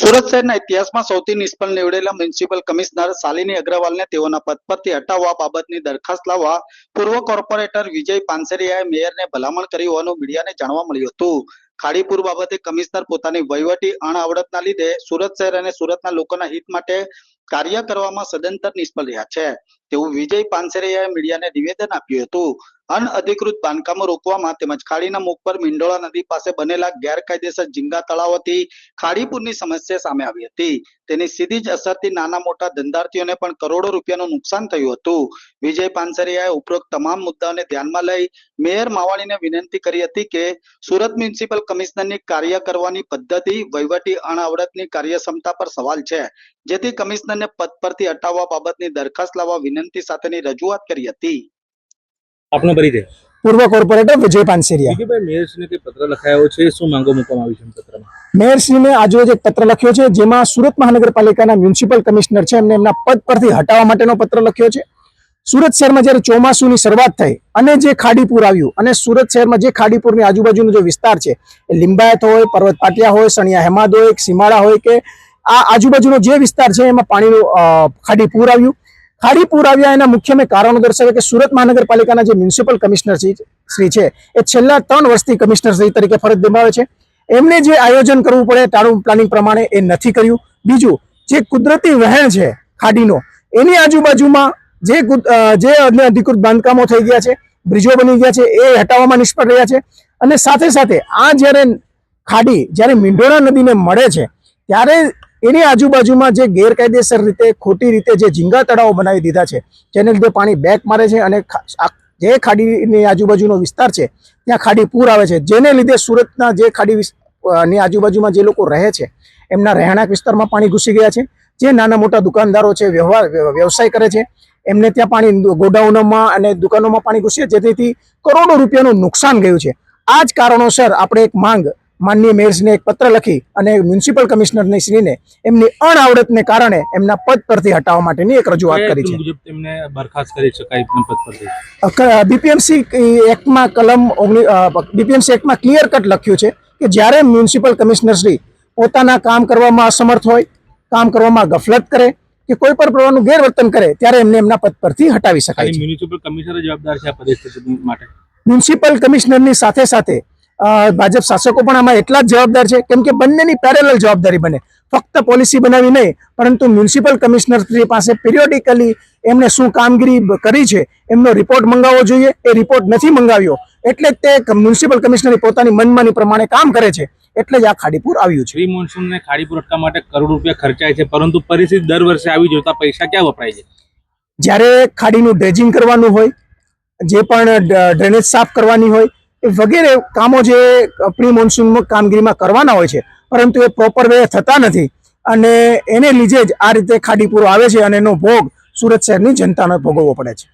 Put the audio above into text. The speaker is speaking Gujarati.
સુરત શહેરના ઇતિહાસમાં સૌથી નિષ્ફળ નીવડેલા મ્યુનિસિપલ કમિશનર શાલિની અગ્રવાલને તેઓના પદ પરથી હટાવવા બાબતની દરખાસ્ત લાવવા પૂર્વ કોર્પોરેટર વિજય પાનસરિયાએ મેયરને ભલામણ કરી હોવાનું મીડિયાને જાણવા મળ્યું હતું. ખાડીપુર બાબતે કમિશનર પોતાની વહીવટી અણઆવડતના લીધે સુરત શહેર અને સુરતના લોકોના હિત માટે કાર્ય કરવામાં સદંતર નિષ્ફળ રહ્યા છે. તેવું વિજય પાનસેરિયાએ મીડિયાને નિવેદન આપ્યું હતું. અનઅધિકૃત બાંધકામો રોકવામાં તેમજ ખાડીના મુખ પર મીંડોળા નદી પાસે બનેલા ગેરકાયદેસર ઝીંગા તળાવોથી ખાડીપુરની સમસ્યા સામે આવી હતી. તેની સીધી જ અસરથી નાના મોટા ધંધાર્થીઓને પણ કરોડો રૂપિયાનું નુકસાન થયું હતું. વિજય પાનસરિયાએ ઉપરોક્ત તમામ મુદ્દાઓને ધ્યાનમાં લઈ મેયર માવાણીને વિનંતી કરી હતી કે સુરત મ્યુનિસિપલ કમિશનરની કાર્ય કરવાની પદ્ધતિ, વહીવટી અણઆવડતની કાર્યક્ષમતા પર સવાલ છે. જેથી કમિશનરને પદ પરથી હટાવવા બાબતની દરખાસ્ત લાવવા વિનંતી સાથેની રજૂઆત કરી હતી. આપનો પરિચય. પૂર્વ કોર્પોરેટર વિજય પાનસેરિયા. મેયરશ્રીને કે પત્ર લખાયો છે? શું માંગો મૂકવામાં આવી છે પત્રમાં? મેયરશ્રીને આજે એક પત્ર લખ્યો છે જેમાં સુરત મહાનગરપાલિકાના મ્યુનિસિપલ કમિશનર છે એમને એમના પદ પરથી હટાવવા માટેનો પત્ર લખ્યો છે. સુરત શહેરમાં જ્યારે ચોમાસુની શરૂઆત થઈ અને જે ખાડીપુર આવ્યું અને સુરત શહેરમાં જે ખાડીપુરની આજુબાજુનો જે વિસ્તાર છે એ લિંબાયત હોય પર્વત પાટિયા હોય સણિયા હેમાદ હોય સીમાડા હોય કે આ આજુબાજુનો જે વિસ્તાર છે એમાં પાણીનું ખાડીપુર આવ્યું. ખાડીપુર આવ્યા એના મુખ્ય મેં કારણો દર્શાવે કે સુરત મહાનગરપાલિકાના જે મ્યુનિસિપલ કમિશનર શ્રી છે, એ છેલ્લા ત્રણ વર્ષથી કમિશનર શ્રી તરીકે ફરજ નિભાવે છે. એમને જે આયોજન કરવું પડે ટાળું પ્લાનિંગ પ્રમાણે એ નથી કર્યું. બીજું, જે કુદરતી વહેણ છે ખાડીનો, એની આજુબાજુમાં જે જે અધિકૃત બાંધકામો થઈ ગયા છે, બ્રિજો બની ગયા છે, એ હટાવવામાં નિષ્ફળ રહ્યા છે. અને સાથે સાથે આ જ્યારે ખાડી જ્યારે મીંઢોળા નદીને મળે છે, ત્યારે એની આજુબાજુમાં જે ગેરકાયદેસર રીતે, ખોટી રીતે જે ઝીંગા તળાવો બનાવી દીધા છે, જેને લીધે પાણી બેક મારે છે અને જે ખાડીની આજુબાજુનો વિસ્તાર છે, ત્યાં ખાડી પૂર આવે છે. જેને લીધે સુરતના જે ખાડી ની આજુબાજુમાં જે લોકો રહે છે, એમના રહેણાંક વિસ્તારમાં પાણી ઘૂસી ગયા છે. જે નાના મોટા દુકાનદારો છે, વ્યવહાર વ્યવસાય કરે છે, એમને ત્યાં પાણી ગોડાઉનોમાં અને દુકાનોમાં પાણી ઘૂસ્યા જેથી કરોડો રૂપિયાનું નુકસાન ગયું છે. આ જ કારણોસર આપણે એક માંગ માનનીય મેયર્સને એક પત્ર લખી અને મ્યુનિસિપલ કમિશનરની શ્રીને એમની અણઆવડતને કારણે એમના પદ પરથી હટાવવા માટેની એક રજૂઆત કરી છે. તેમને બરખાસ્ત કરી શકાય પદ પરથી? બીપીએમસી એક્ટમાં કલમ બીપીએમસી એક્ટમાં ક્લિયર કટ લખ્યું છે કે જ્યારે મ્યુનિસિપલ કમિશનર શ્રી પોતાના કામ કરવામાં અસમર્થ હોય કામ કરવામાં ગફલત કરે કે કોઈ પણ પ્રકારનું ગેરવર્તન કરે ત્યારે એમને એમના પદ પરથી હટાવી શકાય મ્યુનિસિપલ કમિશનર જવાબદાર છે આ પરિસ્થિતિ માટે? મ્યુનિસિપલ કમિશનરની સાથે સાથે ભાજપ શાસકો પણ આમાં એટલા જ જવાબદાર છે. કેમ કે બંનેની પેરેલલ જવાબદારી બને. ફક્ત પોલિસી બનાવી નહીં પરંતુ મ્યુનિસિપલ કમિશનર શ્રી પાસે પિરિયોડિકલી એમને શું કામગીરી કરી છે એમનો રિપોર્ટ મંગાવવો જોઈએ. એ રિપોર્ટ નથી મંગાવ્યો એટલે જ તે મ્યુનિસિપલ કમિશનર પોતાની મનમાની પ્રમાણે કામ કરે છે. એટલે જ આ ખાડીપુર આવ્યું છે. પ્રી મોન્સૂન ને ખાડી પુરટકા માટે કરોડ રૂપિયા ખર્ચાય છે પરંતુ પરિસ્થિતિ દર વર્ષે આવી જોતા પૈસા ક્યાં વપરાય છે? જ્યારે ખાડીનું ડ્રેજિંગ કરવાનું હોય જે પણ ડ્રેનેજ સાફ કરવાની હોય વગેરે કામો જે પ્રી મોન્સૂન કામગીરીમાં કરવાના હોય છે, પરંતુ એ પ્રોપર વે થતા નથી. અને એને લીધે જ આ રીતે ખાડીપુરો આવે છે અને એનો ભોગ સુરત શહેરની જનતાને ભોગવવો પડે છે.